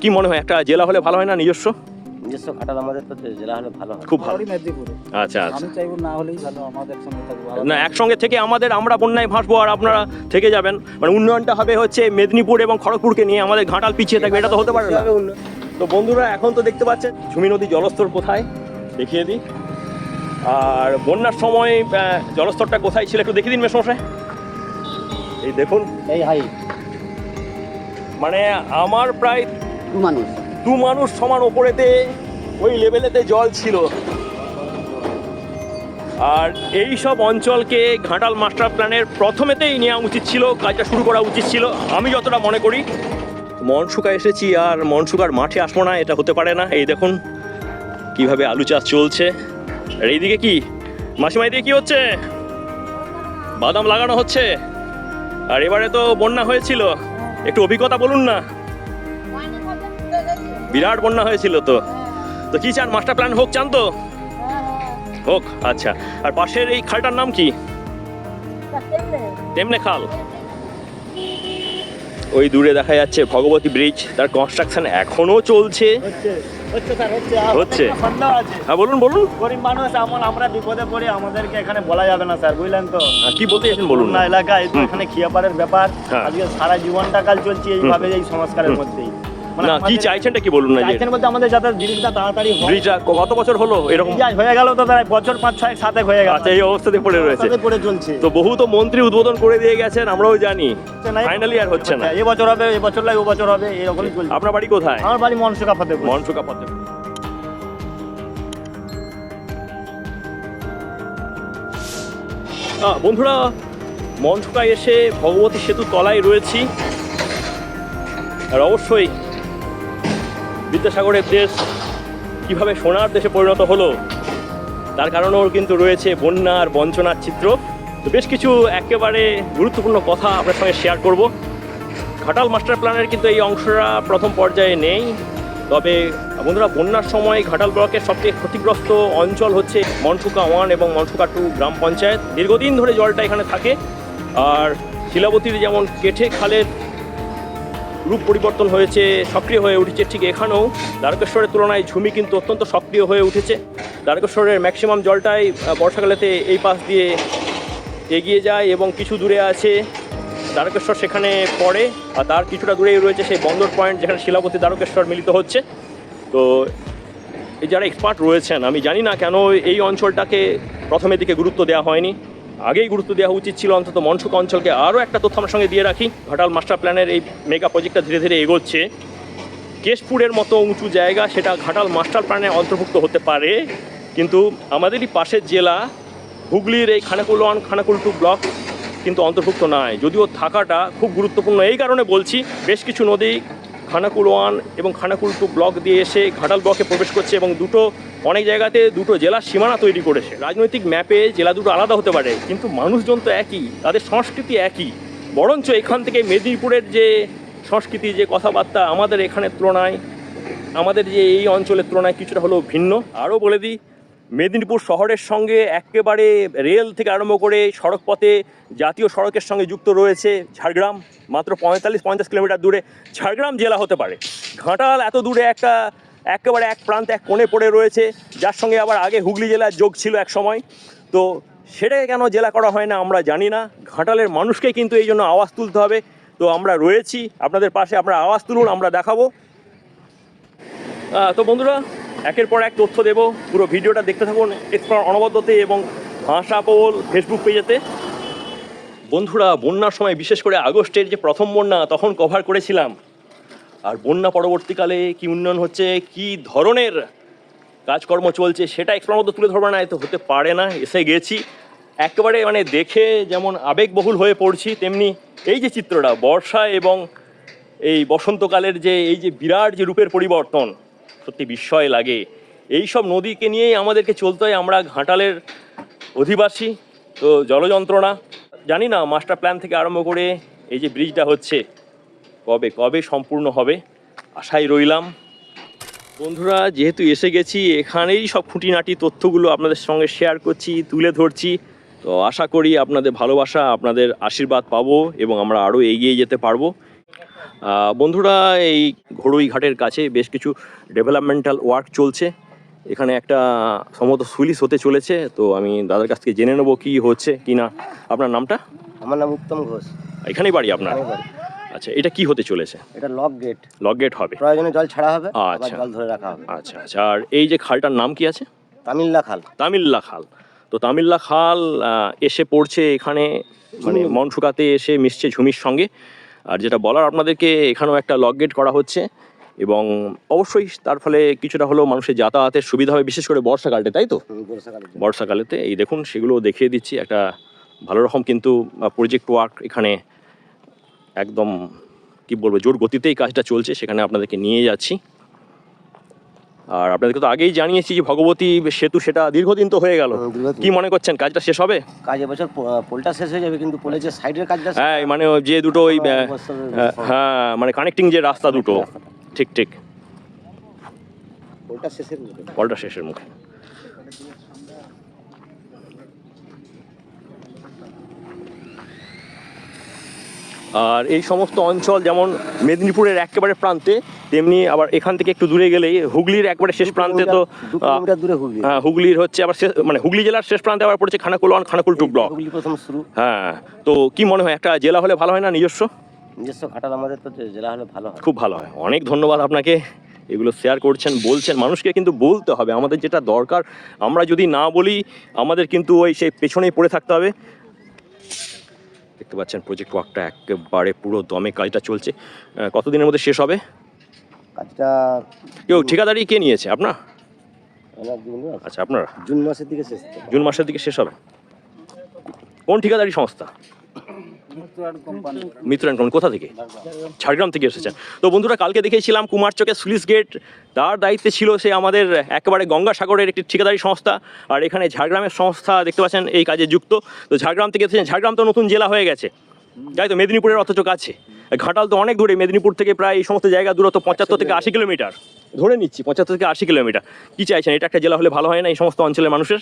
কি মনে হয় একটা জেলা হলে ভালো হয় না নিজস্ব? নিজস্ব ঘাটাল আমাদের তো জেলা হলে ভালো হয়। খুব ভালো। আচ্ছা আচ্ছা। আমি চাইব না হলেই ভালো আমাদের সঙ্গে থাকব না একসঙ্গে থেকে আমাদের আমরা বন্যায় ভাসবো আর আপনারা থেকে যাবেন। মানে উন্নয়নটা হবে হচ্ছে মেদিনীপুর এবং খড়গপুরকে নিয়ে আমাদের ঘাটাল পিছিয়ে থাকবে এটা তো হতে পারে না। তো বন্ধুরা এখন তো দেখতে পাচ্ছেন ঝুমি নদী জলস্তর কোথায়? দেখিয়ে দিই। আর বন্যার সময় জলস্তরটা কোথায় ছিল একটু দেখিয়ে দিন মেসমশাই। এই দেখুন। এই হাই। মানে আমার প্রায় মানুষ দু মানুষ সমান ওপরেতে, ওই লেভেলেতে জল ছিল। আর এই সব অঞ্চলকে ঘাটাল মাস্টার প্ল্যানের প্রথমেতেই নেওয়া উচিত ছিল, কাজটা শুরু করা উচিত ছিল, আমি যতটা মনে করি। মনসুকা এসেছি আর মনসুকার মাঠে আসব না, এটা হতে পারে না। এই দেখুন, কীভাবে আলু চাষ চলছে। আর এইদিকে কি? মাসিমা এদিকে কি হচ্ছে? বাদাম লাগানো হচ্ছে। আর এবারে তো বন্যা হয়েছিল। একটু অভিজ্ঞতা বলুন না। বিরাট বন্যা হয়েছিল তো। তো কি চান? মাস্টার প্ল্যান হোক চান তো? হোক আচ্ছা। আর পাশের এই খালটার নাম কি? তেমনে খাল। ওই দূরে দেখা যাচ্ছে ভগবতী ব্রিজ। তার কনস্ট্রাকশন এখনও চলছে। হচ্ছে হ্যাঁ বলুন বলুন। গরিব মানুষ এমন আমরা বিপদে পড়ি আমাদেরকে এখানে বলা যাবে না স্যার বুঝলেন তো? আর কি বলতে চাইছেন বলুন না। এলাকায় এখানে খিয়াপাড়ের ব্যাপার। হ্যাঁ। আজকে সারা জীবনটা কাল চলছে এইভাবে এই সংস্কারের মধ্যেই। না কি চাইছেনটা কি বলুন না চাইছেন বলতে আমাদের যাতে জিনিসটা তাড়াতাড়ি হয়। ব্রিজটা কত বছর হলো এরকম? হয়ে গেল তো প্রায় বছর পাঁচ ছয় সাথে হয়ে গেল। আচ্ছা এই অবস্থাতে পড়ে রয়েছে। পড়ে চলছে। তো বহু তো মন্ত্রী উদ্বোধন করে দিয়ে গেছেন আমরাও জানি। ফাইনালি আর হচ্ছে না। এ বছর হবে এ বছর লাগে ও বছর হবে এরকমই চলছে। আপনার বাড়ি কোথায়? আমার বাড়ি মনসুকা ফতেপুর। মনসুকা পথে আহ, বন্ধুরা মনসুকায় এসে ভগবতী সেতু তলায় রয়েছি। আর অবশ্যই বিদ্যাসাগরের দেশ কীভাবে সোনার দেশে পরিণত হলো, তার কারণেও কিন্তু রয়েছে বন্যার বঞ্চনার চিত্র। তো বেশ কিছু একেবারে গুরুত্বপূর্ণ কথা আপনার সঙ্গে শেয়ার করব। ঘাটাল মাস্টার প্ল্যানের কিন্তু এই অংশটা প্রথম পর্যায়ে নেই। তবে বন্ধুরা, বন্যার সময় ঘাটাল ব্লকের সবচেয়ে ক্ষতিগ্রস্ত অঞ্চল হচ্ছে মনসুকা ওয়ান এবং মনসুকা টু গ্রাম পঞ্চায়েত। দীর্ঘদিন ধরে জলটা এখানে থাকে। আর শিলাবতীর যেমন কেঠে খালের রূপ পরিবর্তন হয়েছে, সক্রিয় হয়ে উঠেছে ঠিক এখানেও। দ্বারকেশ্বরের তুলনায় ঝুমি কিন্তু অত্যন্ত সক্রিয় হয়ে উঠেছে। দ্বারকেশ্বরের ম্যাক্সিমাম জলটাই বর্ষাকালেতে এই পাশ দিয়ে এগিয়ে যায় এবং কিছু দূরে আছে। দ্বারকেশ্বর সেখানে পড়ে, আর তার কিছুটা দূরেই রয়েছে সেই বন্দর পয়েন্ট যেখানে শিলাবতী দ্বারকেশ্বর মিলিত হচ্ছে। তো এই যারা এক্সপার্ট রয়েছেন, আমি জানি না কেন এই অঞ্চলটাকে প্রথমের দিকে গুরুত্ব দেওয়া হয়নি। আগেই গুরুত্ব দেওয়া উচিত ছিল অন্তত মনসুক অঞ্চলকে আরও একটা তথ্য আমার সঙ্গে দিয়ে রাখি। ঘাটাল মাস্টার প্ল্যানের এই মেগা প্রজেক্টটা ধীরে ধীরে এগোচ্ছে। কেশপুরের মতো উঁচু জায়গা সেটা ঘাটাল মাস্টার প্ল্যানে অন্তর্ভুক্ত হতে পারে। কিন্তু আমাদেরই পাশের জেলা, হুগলির এই Khanakul one, Khanakul two block কিন্তু অন্তর্ভুক্ত নয় যদিও থাকাটা খুব গুরুত্বপূর্ণ। এই কারণে বলছি, বেশ কিছু নদী খানাকুল ওয়ান এবং খানাকুল টু ব্লক দিয়ে এসে ঘাটাল ব্লকে প্রবেশ করছে এবং দুটো, অনেক জায়গাতে দুটো জেলার সীমানা তৈরি করেছে। রাজনৈতিক ম্যাপে জেলা দুটো আলাদা হতে পারে, কিন্তু মানুষজন তো একই, তাদের সংস্কৃতি একই। বরঞ্চ এখান থেকে মেদিনীপুরের যে সংস্কৃতি, যে কথাবার্তা আমাদের এখানের তুলনায়, আমাদের যে এই অঞ্চলের তুলনায় কিছুটা হলেও ভিন্ন। আরও বলে দিই মেদিনীপুর শহরের সঙ্গে একেবারে রেল থেকে আরম্ভ করে সড়ক পথে জাতীয় সড়কের সঙ্গে যুক্ত রয়েছে ঝাড়গ্রাম। মাত্র পঁয়তাল্লিশ, পঞ্চাশ কিলোমিটার দূরে ঝাড়গ্রাম জেলা হতে পারে। ঘাটাল এত দূরে একটা, একেবারে এক প্রান্তে, এক কোণে পড়ে রয়েছে। যার সঙ্গে আবার আগে হুগলি জেলার যোগ ছিল এক সময়। তো সেটাকে কেন জেলা করা হয় না আমরা জানি না। ঘাটালের মানুষকে কিন্তু এই জন্য আওয়াজ তুলতে হবে। তো আমরা রয়েছি। আপনাদের পাশে আমরা আওয়াজ তুলুন, আমরা দেখাবো। তো বন্ধুরা একের পর এক তথ্য দেব। পুরো ভিডিওটা দেখতে থাকুন এক্সপ্লোর অনবদ্যতে এবং ভাষা পোল ফেসবুক পেজেতে বন্ধুরা, বন্যার সময় বিশেষ করে আগস্টের যে প্রথম বন্যা, তখন কভার করেছিলাম। আর বন্যা পরবর্তীকালে কি উন্নয়ন হচ্ছে, কি ধরনের কাজকর্ম চলছে, সেটা এক্সপ্লোর মতো তুলে ধরবো না, এ তো হতে পারে না, এসে গেছি। একেবারে মানে দেখে যেমন আবেগবহুল হয়ে পড়ছি, তেমনি এই যে চিত্রটা, বর্ষা এবং এই বসন্তকালের যে, এই যে বিরাট যে রূপের পরিবর্তন সত্যি বিস্ময় লাগে। এই সব নদীকে নিয়েই আমাদেরকে চলতে হয়। আমরা ঘাটালের অধিবাসী, তো জলযন্ত্রণা। জানি না, মাস্টার প্ল্যান থেকে আরম্ভ করে এই যে ব্রিজটা হচ্ছে, কবে কবে সম্পূর্ণ হবে, আশায় রইলাম। বন্ধুরা, যেহেতু এসে গেছি, এখানেই সব খুঁটিনাটি তথ্যগুলো আপনাদের সঙ্গে শেয়ার করছি, তুলে ধরছি। তো আশা করি আপনাদের ভালোবাসা, আপনাদের আশীর্বাদ পাবো এবং আমরা আরও এগিয়ে যেতে পারব। বন্ধুরা এই ঘড়ুই ঘাটের কাছে বেশ কিছু ডেভেলপমেন্টাল ওয়ার্ক চলছে। এখানে একটা সম্ভবত সুইলিস হতে চলেছে তো আমি দাদার কাছ থেকে জেনে নেব কী হচ্ছে কি না। আপনার নামটা? আমার নাম উত্তম ঘোষ। এখানেই বাড়ি আপনার? আচ্ছা এটা কি হতে চলেছে? এটা লক গেট লক গেট হবে। প্রয়োজনে জল ছাড়া হবে আচ্ছা। জল ধরে রাখা হবে। আচ্ছা আচ্ছা। আর এই যে খালটার নাম কি আছে? তামিল্লা খাল। তামিল্লা খাল। তো তামিল্লা খাল এসে পড়ছে এখানে মানে মন মনসুকাতে এসে মিশছে ঝুমির সঙ্গে। আর যেটা বলার আপনাদেরকে এখানেও একটা লক গেট করা হচ্ছে এবং অবশ্যই তার ফলে কিছুটা হলেও মানুষের যাতায়াতের সুবিধা হবে বিশেষ করে বর্ষাকালটা তাই তো। বর্ষাকালেতে এই দেখুন সেগুলো দেখিয়ে দিচ্ছি একটা ভালো রকম কিন্তু প্রজেক্ট ওয়ার্ক এখানে একদম কি বলব জোর গতিতেই কাজটা চলছে সেখানে আপনাদেরকে নিয়ে যাচ্ছি আর আপনাদেরকে তো আগেই জানিয়েছি যে ভগবতী সেতু সেটা দীর্ঘদিন তো হয়ে গেল। হুম, কি মনে করছেন? কাজটা শেষ হবে? কাজ এবছর পোলটা শেষ হয়ে যাবে কিন্তু পোলের যে সাইডের কাজটা হ্যাঁ মানে যে দুটো ওই হ্যাঁ, হ্যাঁ মানে কানেক্টিং যে রাস্তা দুটো। ঠিক ঠিক। পোলটা শেষের মুখে। পোলটা শেষের মুখে। আর এই সমস্ত অঞ্চল যেমন মেদিনীপুরের একেবারে প্রান্তে তেমনি আবার এখান থেকে একটু দূরে গেলেই হুগলির একবারে শেষ প্রান্তে তো দূরে হুগলি। হ্যাঁ, হুগলির হচ্ছে আবার শেষ- মানে হুগলি জেলার শেষ প্রান্তে আবার পড়ছে Khanakul one Khanakul two block. হ্যাঁ তো কি মনে হয় একটা জেলা হলে ভালো হয় না নিজস্ব? নিজস্ব ঘাটাল আমাদের তো জেলা হলে ভালো হয়। খুব ভালো হয়। অনেক ধন্যবাদ আপনাকে এগুলো শেয়ার করছেন বলছেন। মানুষকে কিন্তু বলতে হবে আমাদের যেটা দরকার আমরা যদি না বলি আমাদের কিন্তু ওই সেই পেছনেই পড়ে থাকতে হবে। দেখতে পাচ্ছেন প্রজেক্ট ওয়ার্কটা একেবারে পুরো দমে কাজটা চলছে। কতদিনের মধ্যে শেষ হবে? কাজটা কেউ ঠিকাদারি কে নিয়েছে? আপনার? আচ্ছা আপনারা? জুন মাসের দিকে শেষ জুন মাসের দিকে শেষ হবে। কোন ঠিকাদারি সংস্থা? মিত্র অ্যান্ড কোম্পানি কোথা থেকে? ঝাড়গ্রাম থেকে এসেছেন। তো বন্ধুরা, কালকে দেখেছিলাম কুমার কুমারচকের সুলিশ গেট তার দায়িত্বে ছিল সে আমাদের একেবারে গঙ্গাসাগরের একটি ঠিকাদারি সংস্থা, আর এখানে ঝাড়গ্রামের সংস্থা দেখতে পাচ্ছেন, এই কাজে যুক্ত। তো ঝাড়গ্রাম থেকে এসেছেন, ঝাড়গ্রাম তো নতুন জেলা হয়ে গেছে। তাই তো, মেদিনীপুরের অথচ কাছে। ঘাটাল তো অনেক দূরে, মেদিনীপুর থেকে প্রায় এই সমস্ত জায়গা, দূরত্ব পঁচাত্তর থেকে আশি কিলোমিটার। ধরে নিচ্ছি পঁচাত্তর থেকে আশি কিলোমিটার কি চাইছেন এটা একটা জেলা হলে ভালো হয় না এই সমস্ত অঞ্চলের মানুষের।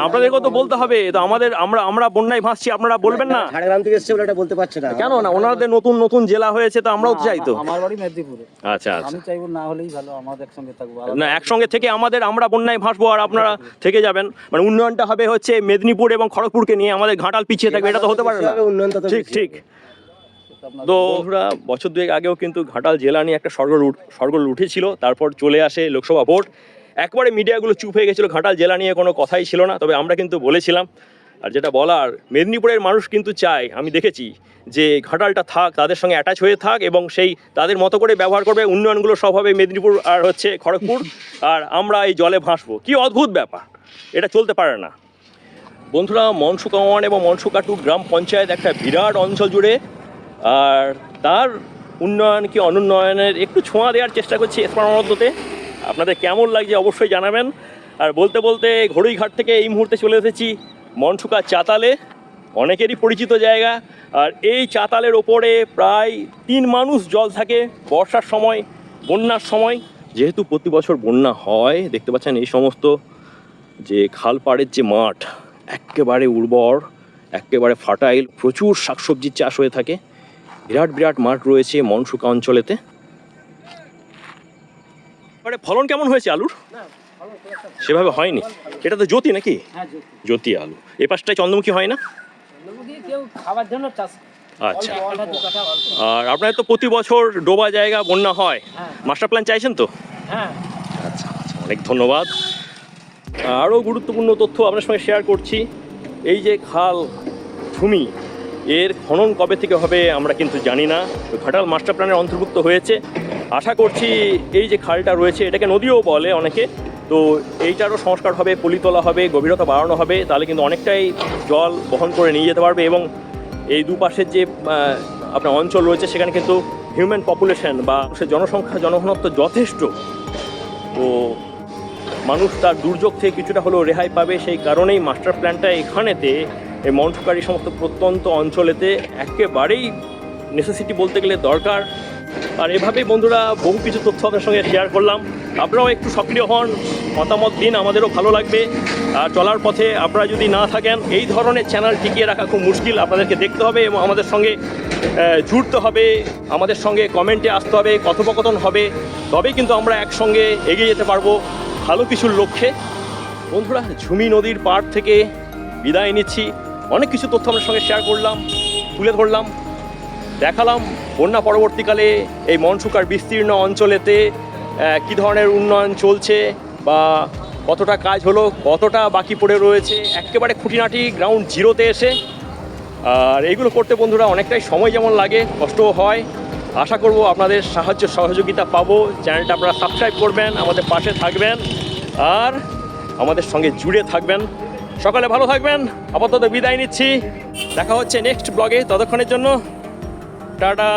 আপনাদেরকেও তো বলতে হবে তো আমাদের আমরা আমরা বন্যায় ভাসছি আপনারা বলবেন না ঝাড়গ্রাম থেকে এসছে এটা বলতে পারছে না কেন না ওনাদের নতুন নতুন জেলা হয়েছে তো আমরাও চাই তো আমার বাড়ি মেদিনীপুরে আচ্ছা আচ্ছা আমি চাইব না হলেই ভালো আমাদের একসঙ্গে থাকব না একসঙ্গে থেকে আমাদের আমরা বন্যায় ভাসবো আর আপনারা থেকে যাবেন মানে উন্নয়নটা হবে হচ্ছে মেদিনীপুর এবং খড়গপুরকে নিয়ে আমাদের ঘাটাল পিছিয়ে থাকবে এটা তো হতে পারে না ঠিক ঠিক। তো বন্ধুরা বছর দুয়েক আগেও কিন্তু ঘাটাল জেলা নিয়ে একটা স্বর্গ সরগোল উঠেছিল তারপর চলে আসে লোকসভা ভোট। একবারে মিডিয়াগুলো চুপ হয়ে গেছিল ঘাটাল জেলা নিয়ে কোনো কথাই ছিল না তবে আমরা কিন্তু বলেছিলাম আর যেটা বলার মেদিনীপুরের মানুষ কিন্তু চায় আমি দেখেছি যে ঘাটালটা থাক তাদের সঙ্গে অ্যাটাচ হয়ে থাক এবং সেই তাদের মতো করে ব্যবহার করবে উন্নয়নগুলো সব হবে মেদিনীপুর আর হচ্ছে খড়গপুর আর আমরা এই জলে ভাসবো। কি অদ্ভুত ব্যাপার এটা চলতে পারে না। বন্ধুরা মনসুকাওয়ান এবং মনসুকাটু গ্রাম পঞ্চায়েত একটা বিরাট অঞ্চল জুড়ে আর তার উন্নয়ন কি অনুন্নয়নের একটু ছোঁয়া দেওয়ার চেষ্টা করছি স্মরণতে আপনাদের কেমন লাগছে অবশ্যই জানাবেন। আর বলতে বলতে ঘড়ুইঘাট থেকে এই মুহূর্তে চলে এসেছি মনসুকা চাতালে, অনেকেরই পরিচিত জায়গা। আর এই চাতালের ওপরে প্রায় তিন মানুষ জল থাকে, বর্ষার সময়, বন্যার সময়। যেহেতু প্রতি বছর বন্যা হয়, দেখতে পাচ্ছেন এই সমস্ত যে খাল পাড়ের যে মাঠ, একেবারে উর্বর, একেবারে ফার্টাইল প্রচুর শাকসবজির চাষ হয়ে থাকে। বিরাট বিরাট মাঠ রয়েছে মনসুকা অঞ্চলেতে। এবারে ফলন কেমন হয়েছে আলুর? সেভাবে হয়নি। এটা তো জ্যোতি নাকি? হ্যাঁ জ্যোতি। আলু। এ পাশটায় চন্দ্রমুখী হয় না? আচ্ছা। আর আপনার তো প্রতি বছর ডোবা জায়গা বন্যা হয়। হ্যাঁ। মাস্টার প্ল্যান চাইছেন তো? হ্যাঁ। আচ্ছা আচ্ছা অনেক ধন্যবাদ। আরও গুরুত্বপূর্ণ তথ্য আপনার সঙ্গে শেয়ার করছি। এই যে খাল ভূমি এর খনন কবে থেকে হবে আমরা কিন্তু জানি না। ঘাটাল মাস্টার প্ল্যানের অন্তর্ভুক্ত হয়েছে। আশা করছি এই যে খালটা রয়েছে, এটাকে নদীও বলে অনেকে। তো এইটারও সংস্কার হবে পলি তোলা হবে, গভীরতা বাড়ানো হবে। তাহলে কিন্তু অনেকটাই জল বহন করে নিয়ে যেতে পারবে এবং এই দুপাশের যে আপনার অঞ্চল রয়েছে, সেখানে কিন্তু হিউম্যান পপুলেশন বা সে জনসংখ্যা, জনঘনত্ব যথেষ্ট। তো মানুষ তার দুর্যোগ থেকে কিছুটা হলেও রেহাই পাবে। সেই কারণেই মাস্টার প্ল্যানটা এখানেতে এই মন্টকারী সমস্ত প্রত্যন্ত অঞ্চলেতে একেবারেই নেসেসিটি বলতে গেলে দরকার। আর এভাবেই বন্ধুরা বহু কিছু তথ্য আপনার সঙ্গে শেয়ার করলাম। আপনারাও একটু সক্রিয় হন, মতামত দিন, আমাদেরও ভালো লাগবে। আর চলার পথে আপনারা যদি না থাকেন, এই ধরনের চ্যানেল টিকিয়ে রাখা খুব মুশকিল, আপনাদেরকে দেখতে হবে এবং আমাদের সঙ্গে জুড়তে হবে, আমাদের সঙ্গে কমেন্টে আসতে হবে, কথোপকথন হবে। তবেই কিন্তু আমরা একসঙ্গে এগিয়ে যেতে পারব। ভালো কিছুর লক্ষ্যে। বন্ধুরা, ঝুমি নদীর পাড় থেকে বিদায় নিচ্ছি। অনেক কিছু তথ্য আপনার সঙ্গে শেয়ার করলাম, তুলে ধরলাম, দেখালাম। বন্যা পরবর্তীকালে এই মনসুকার বিস্তীর্ণ অঞ্চলেতে কী ধরনের উন্নয়ন চলছে বা কতটা কাজ হলো, কতটা বাকি পড়ে রয়েছে, একেবারে খুঁটিনাটি গ্রাউন্ড জিরোতে এসে। আর এইগুলো করতে বন্ধুরা অনেকটাই সময় যেমন লাগে, কষ্টও হয়। আশা করব আপনাদের সাহায্য সহযোগিতা পাবো। চ্যানেলটা আপনারা সাবস্ক্রাইব করবেন, আমাদের পাশে থাকবেন। আর আমাদের সঙ্গে জুড়ে থাকবেন। সকালে ভালো থাকবেন। আপাতত বিদায় নিচ্ছি। দেখা হচ্ছে নেক্সট ব্লগে ততক্ষণের জন্য টাটা।